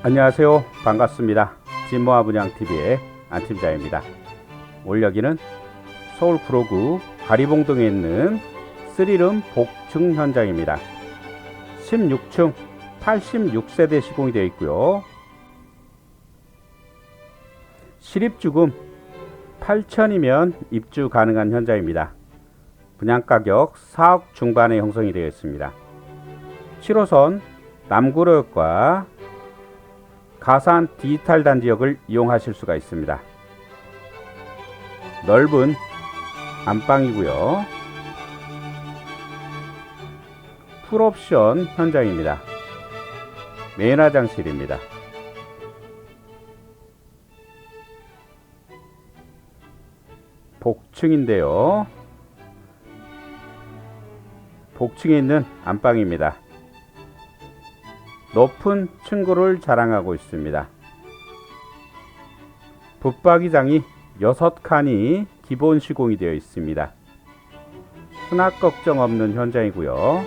안녕하세요. 반갑습니다. 진모아 분양TV의 안팀장입니다. 올 여기는 서울 구로구 가리봉동에 있는 쓰리름 복층 현장입니다. 16층 86세대 시공이 되어 있고요. 실입주금 8천이면 입주 가능한 현장입니다. 분양가격 4억 중반에 형성이 되어 있습니다. 7호선 남구로역과 가산 디지털 단지역을 이용하실 수가 있습니다. 넓은 안방이고요. 풀옵션 현장입니다. 메인 화장실입니다. 복층인데요. 복층에 있는 안방입니다. 높은 층고를 자랑하고 있습니다. 붙박이장이 6칸이 기본 시공이 되어 있습니다. 수납 걱정 없는 현장이고요.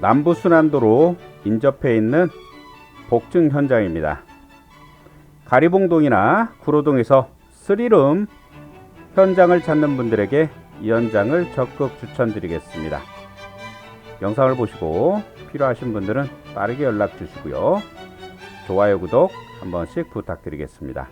남부순환도로 인접해 있는 복층 현장입니다. 가리봉동이나 구로동에서 스리룸 현장을 찾는 분들에게 이 현장을 적극 추천드리겠습니다. 영상을 보시고 필요하신 분들은 빠르게 연락 주시고요. 좋아요, 구독 한 번씩 부탁드리겠습니다.